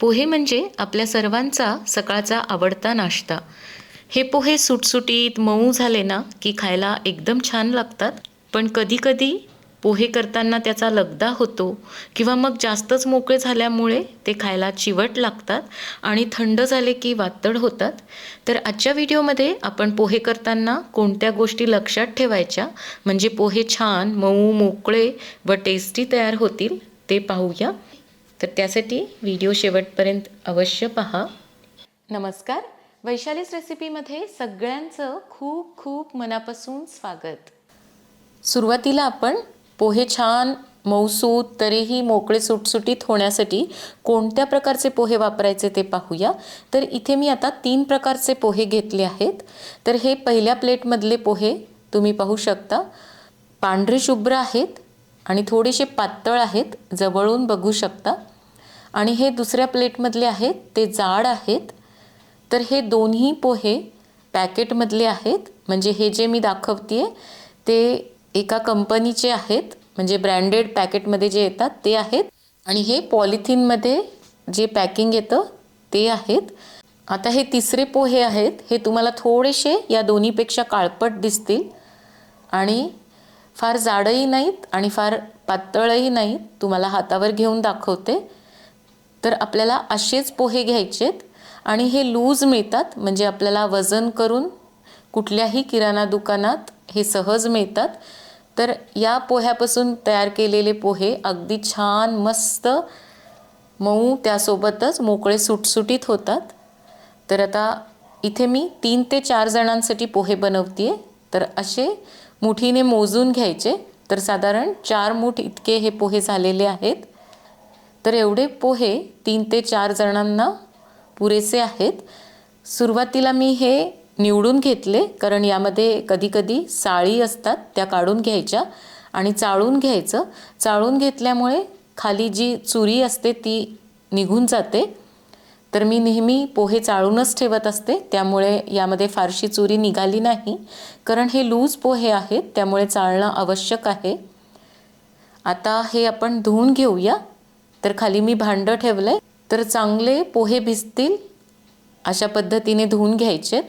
पोहे म्हणजे आपल्या सर्वांचा सकाळचा आवडता नाश्ता. हे पोहे सुटसुटीत मऊ झाले ना की खायला एकदम छान लागतात. पण कधीकधी पोहे करताना त्याचा लगदा होतो किंवा मग जास्तच मोकळे झाल्यामुळे ते खायला चिवट लागतात आणि थंड झाले की वातड होतात. तर आजच्या व्हिडिओमध्ये आपण पोहे करताना कोणत्या गोष्टी लक्षात ठेवायच्या? म्हणजे पोहे छान मऊ मोकळे व टेस्टी तयार होतील ते पाहूया. तर त्यासाठी व्हिडिओ शेवटपर्यंत अवश्य पहा. नमस्कार. वैशालीस रेसिपीमध्ये सगळ्यांचं खूप खूप मनापासून स्वागत. सुरुवातीला आपण पोहे छान मऊसूत तरीही मोकळे सुटसुटीत होण्यासाठी कोणत्या प्रकारचे पोहे वापरायचे ते पाहूया. तर इथे मी आता तीन प्रकारचे पोहे घेतले आहेत. तर हे पहिल्या प्लेटमधले पोहे तुम्ही पाहू शकता. पांढरे शुभ्र आहेत आणि थोडेसे पातळ आहेत जवळून बघू शकता. आणि हे दुसऱ्या प्लेटमधले आहेत ते जाड आहेत. तर हे दोन्ही पोहे पॅकेटमधले आहेत. म्हणजे हे जे मी दाखवते ते एका कंपनीचे आहेत. म्हणजे ब्रँडेड पॅकेटमध्ये जे येतात ते आहेत. आणि हे पॉलिथिनमध्ये जे पॅकिंग येतं ते आहेत. आता हे तिसरे पोहे आहेत. हे तुम्हाला थोडेसे या दोन्हीपेक्षा काळपट दिसतील. आणि फार जाडही नाहीत आणि फार पातळही नाहीत. तुम्हाला हातावर घेऊन दाखवते. तर आपल्याला असेच पोहे घ्यायचेत आणि हे लूज मिळतात म्हणजे आपल्याला वजन करून कुठल्याही किराणा दुकानात हे सहज मिळतात. तर या पोह्यापासून तयार केलेले पोहे अगदी छान मस्त मऊ त्यासोबतच मोकळे सुटसुटीत होतात. तर आता इथे मी तीन ते चार जणांसाठी पोहे बनवते तर असे मुठीने मोजून घ्यायचे. तर साधारण चार मूठ इतके हे पोहे झालेले आहेत. तर एवढे पोहे तीन ते चार जणांना पुरेसे आहेत. सुरुवातीला मी हे निवडून घेतले कारण यामध्ये कधीकधी साळी असतात त्या काढून घ्यायच्या आणि चाळून घ्यायचं. चाळून घेतल्यामुळे खाली जी चुरी असते ती निघून जाते. तर मी नेहमी पोहे चाळूनच ठेवत असते त्यामुळे यामध्ये फारशी चुरी निघाली नाही. कारण हे लूज पोहे आहेत त्यामुळे चाळणं आवश्यक आहे. आता हे आपण धुवून घेऊया. तर खाली मी भांडं ठेवलं आहे तर चांगले पोहे भिजतील अशा पद्धतीने धुवून घ्यायचेत.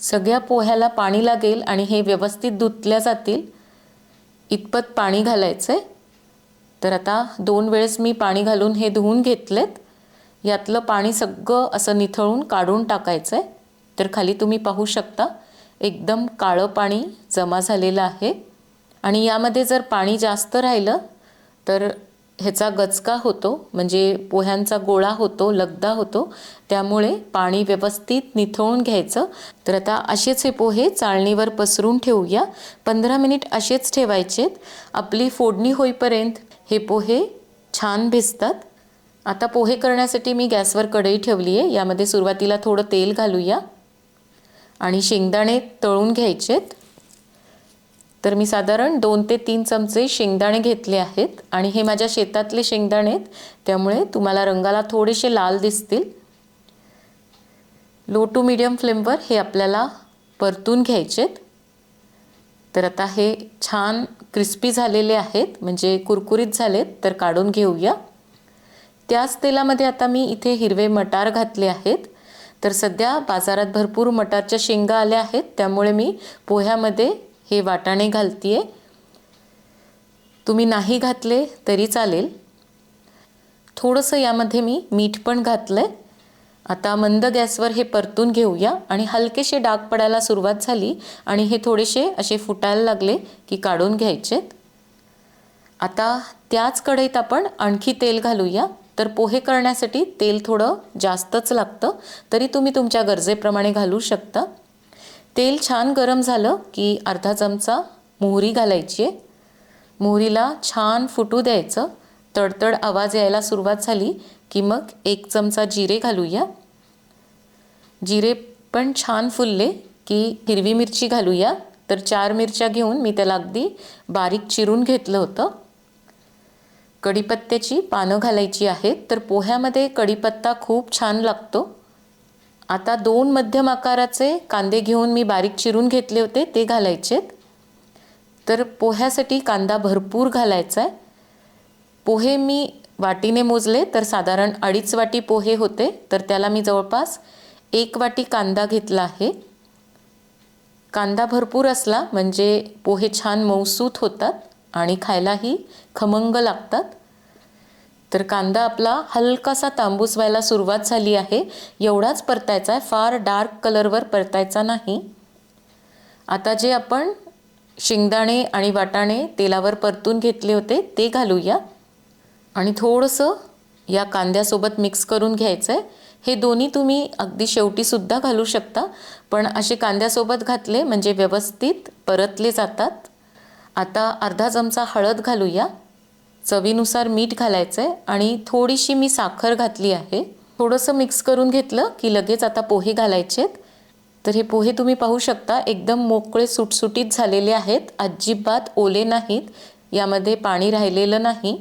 सगळ्या पोह्याला पाणी लागेल आणि हे व्यवस्थित धुतल्या जातील. इतपत पाणी घालायचं आहे तर आता दोन वेळेस मी पाणी घालून हे धुवून घेतलेत. यातलं पाणी सगळं असं निथळून काढून टाकायचं आहे तर खाली तुम्ही पाहू शकता एकदम काळं पाणी जमा झालेलं आहे. आणि यामध्ये जर पाणी जास्त राहिलं तर ह्याचा गचका होतो म्हणजे पोह्यांचा गोळा होतो लगदा होतो त्यामुळे पाणी व्यवस्थित निथळून घ्यायचं. तर आता असेच हे पोहे चाळणीवर पसरून ठेवूया. पंधरा मिनिट असेच ठेवायचेत. आपली फोडणी होईपर्यंत हे पोहे छान भिजतात. आता पोहे करण्यासाठी मी गॅसवर कढई ठेवली आहे यामध्ये सुरुवातीला थोडं तेल घालूया. आणि शेंगदाणे तळून घ्यायचेत. तर मी साधारण दोन ते तीन चमचे शेंगदाणे घेतले आहेत आणि हे माझ्या शेतातले शेंगदाणे आहेत. त्यामुळे तुम्हाला रंगाला थोडेसे लाल दिसतील. लो टू मिडियम फ्लेमवर हे आपल्याला परतून घ्यायचेत. तर आता हे छान क्रिस्पी झालेले आहेत म्हणजे कुरकुरीत झालेत तर काढून घेऊया. त्याच तेलामध्ये आता मी इथे हिरवे मटार घातले आहेत. तर सध्या बाजारात भरपूर मटारच्या शेंगा आल्या आहेत त्यामुळे मी पोह्यामध्ये हे वाटाणे घालते तुम्ही नाही घातले तरी चालेल. थोडंसं यामध्ये मी मीठ पण घातलं आहे आता मंद गॅसवर हे परतून घेऊया आणि हलकेसे डाग पडायला सुरुवात झाली आणि हे थोडेसे असे फुटायला लागले की काढून घ्यायचेत. आता त्याच कढईत आपण आणखी तेल घालूया. तर पोहे करण्यासाठी तेल थोडं जास्तच लागतं. तरी तुम्ही तुमच्या गरजेप्रमाणे घालू शकता. तेल छान गरम झालं की अर्धा चमचा मोहरी घालायची आहे. मोहरीला छान फुटू द्यायचं. तडतड आवाज यायला सुरुवात झाली की मग एक चमचा जिरे घालूया. जिरे पण छान फुलले की हिरवी मिरची घालूया. तर चार मिरच्या घेऊन मी त्याला अगदी बारीक चिरून घेतलं होतं. कढीपत्त्याची पानं घालायची आहेत. तर पोह्यामध्ये कढीपत्ता खूप छान लागतो. आता दोन मध्यम आकाराचे कांदे घेऊन मी बारीक चिरून घेतले होते ते घालायचेत तर पोह्यासाठी कांदा भरपूर घालायचा आहे. पोहे मी वाटीने मोजले तर साधारण अडीच वाटी पोहे होते तर त्याला मी जवळपास एक वाटी कांदा घेतला आहे. कांदा भरपूर असला म्हणजे पोहे छान मऊसूत होतात आणि खायलाही खमंग लागतात. तर कांदा आपला हलकासा तांबूस व्हायला सुरुवात झाली आहे. एवढाच परतायचा आहे. फार डार्क कलरवर परतायचा नाही. आता जे आपण शेंगदाणे आणि वाटाणे तेलावर परतून घेतले होते ते घालूया. आणि थोडंसं या कांद्यासोबत मिक्स करून घ्यायचं आहे हे दोन्ही तुम्ही अगदी शेवटीसुद्धा घालू शकता. पण असे कांद्यासोबत घातले म्हणजे व्यवस्थित परतले जातात. आता अर्धा चमचा हळद घालूया. चवीनुसार मीठ घालायचं आहे आणि थोडीशी मी साखर घातली आहे. थोडंसं मिक्स करून घेतलं की लगेच आता पोहे घालायचेत. तर हे पोहे तुम्ही पाहू शकता एकदम मोकळे सुटसुटीत झालेले आहेत. अजिबात ओले नाहीत. यामध्ये पाणी राहिलेलं नाही.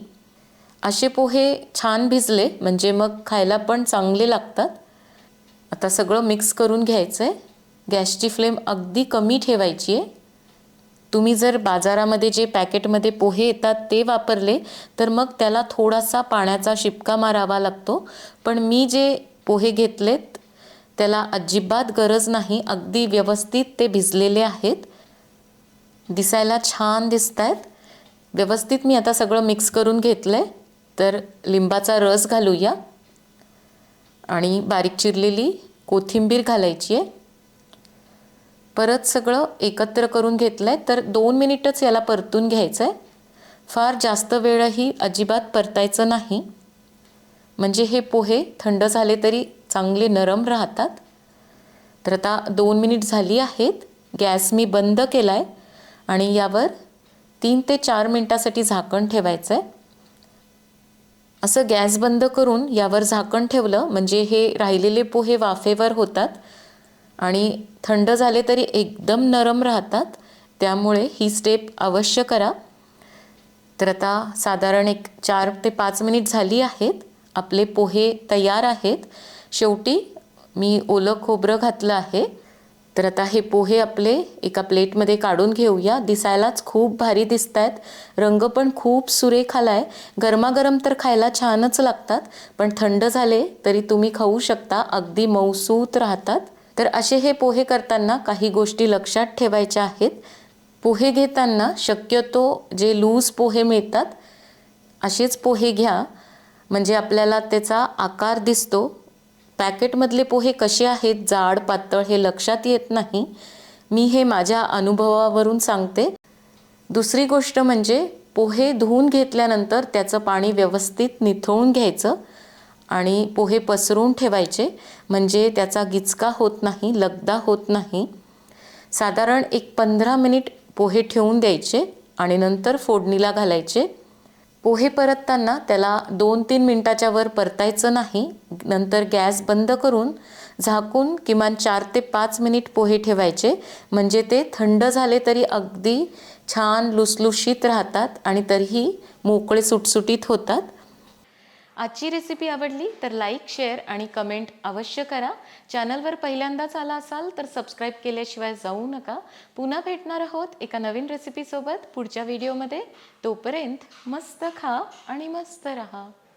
असे पोहे छान भिजले म्हणजे मग खायला पण चांगले लागतात. आता सगळं मिक्स करून घ्यायचं आहे गॅसची फ्लेम अगदी कमी ठेवायची आहे तुम्ही जर बाजारामध्ये जे पॅकेटमध्ये पोहे येतात ते वापरले तर मग त्याला थोडासा पाण्याचा शिपका मारावा लागतो. पण मी जे पोहे घेतलेत त्याला अजिबात गरज नाही. अगदी व्यवस्थित ते भिजलेले आहेत. दिसायला छान दिसत आहेत व्यवस्थित मी आता सगळं मिक्स करून घेतलं आहे तर लिंबाचा रस घालूया. आणि बारीक चिरलेली कोथिंबीर घालायची आहे. परत सगळं एकत्र करून घेतलं आहे तर दोन मिनिटच याला परतून घ्यायचं आहे फार जास्त वेळही अजिबात परतायचं नाही. म्हणजे हे पोहे थंड झाले तरी चांगले नरम राहतात. तर आता दोन मिनिट झाली आहेत. गॅस मी बंद केला आहे आणि यावर तीन ते चार मिनटासाठी झाकण ठेवायचं आहे असं गॅस बंद करून यावर झाकण ठेवलं म्हणजे हे राहिलेले पोहे वाफेवर होतात आणि थंड झाले तरी एकदम नरम राहतात. त्यामुळे ही स्टेप अवश्य करा. तर आता साधारण एक चार ते पाच मिनिट झाली आहेत. आपले पोहे तयार आहेत. शेवटी मी ओलं खोबरं घातलं आहे. तर आता हे पोहे आपले एका प्लेटमध्ये काढून घेऊया. दिसायलाच खूप भारी दिसत आहेत रंग पण खूप सुरेख आला आहे. गरमागरम तर खायला छानच लागतात. पण थंड झाले तरी तुम्ही खाऊ शकता. अगदी मऊसूत राहतात. तर असे हे पोहे करताना काही गोष्टी लक्षात ठेवायच्या आहेत. पोहे घेताना शक्यतो जे लूज पोहे मिळतात असेच पोहे घ्या. म्हणजे आपल्याला त्याचा आकार दिसतो. पॅकेटमधले पोहे कसे आहेत जाड पातळ हे लक्षात येत नाही. मी हे माझ्या अनुभवावरून सांगते. दुसरी गोष्ट म्हणजे पोहे धुवून घेतल्यानंतर त्याचं पाणी व्यवस्थित निथळून घ्यायचं. आणि पोहे पसरून ठेवायचे. म्हणजे त्याचा गिचका होत नाही लगदा होत नाही. साधारण एक पंधरा मिनिट पोहे ठेवून द्यायचे आणि नंतर फोडणीला घालायचे. पोहे परतताना त्याला दोन तीन मिनटाच्या वर परतायचं नाही. नंतर गॅस बंद करून झाकून किमान चार ते पाच मिनिट पोहे ठेवायचे. म्हणजे ते थंड झाले तरी अगदी छान लुसलुशीत राहतात आणि तरीही मोकळे सुटसुटीत होतात. आजची रेसिपी आवडली तर लाईक शेअर आणि कमेंट अवश्य करा. चॅनलवर पहिल्यांदाच आला असाल तर सबस्क्राईब केल्याशिवाय जाऊ नका. पुन्हा भेटणार आहोत एका नवीन रेसिपीसोबत पुढच्या व्हिडिओमध्ये तोपर्यंत मस्त खा आणि मस्त रहा.